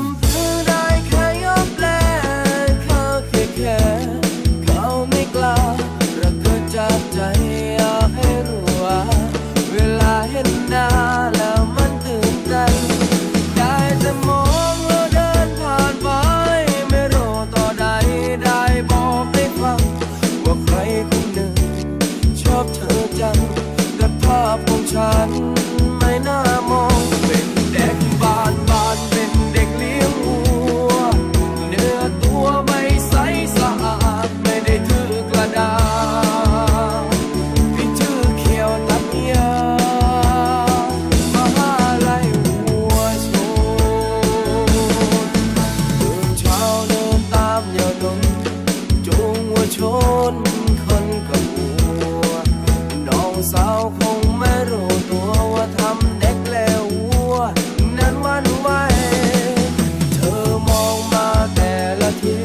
ำเพื่อได้แค่ยอแปลเขาแค่แค่เขาไม่กล้ารักเธอจากใจอยาให้รู้วเวลาเห็นหน้าแล้วมันตื่นเต้ได้แต่มองแล้วเดินผ่านไปไม่รอต่อใดได้บอกได้ฟังว่าใครคนหนึ่งชอบเธอจังแต่ภาพของฉัน ชนคนกับหัว น้องสาวคงไม่รู้ตัวว่าทำเด็กแล้ววัว นั้นวันไหวเธอมองมาแต่ละที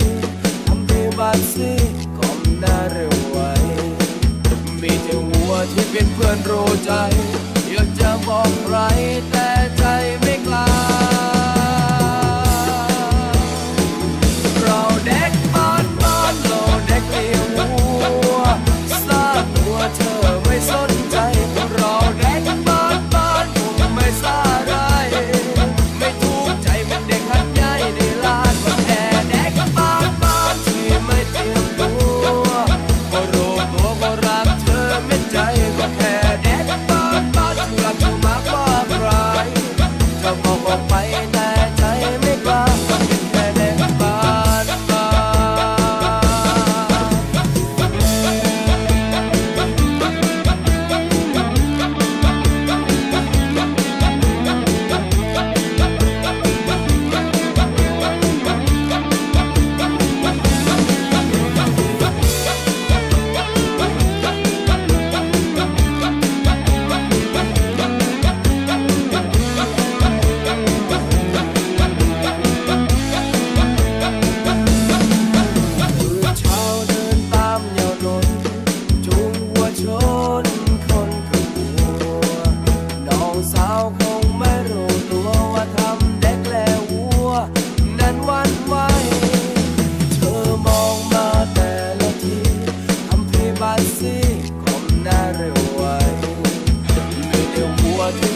ทำให้บัดซีก้มหน้าเร็วไวมีแต่วัวที่เป็นเพื่อนรู้ใจ อยากจะบอกใคร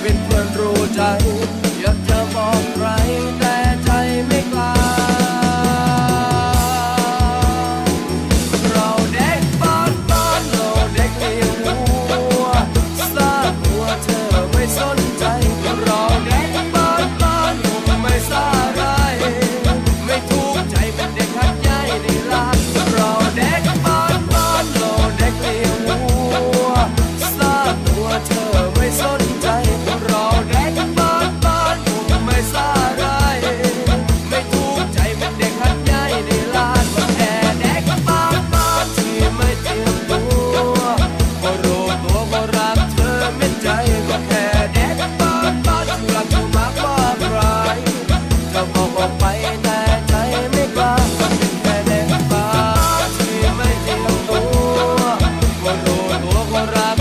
เป็นเพื่อนรู้ใจ Fogo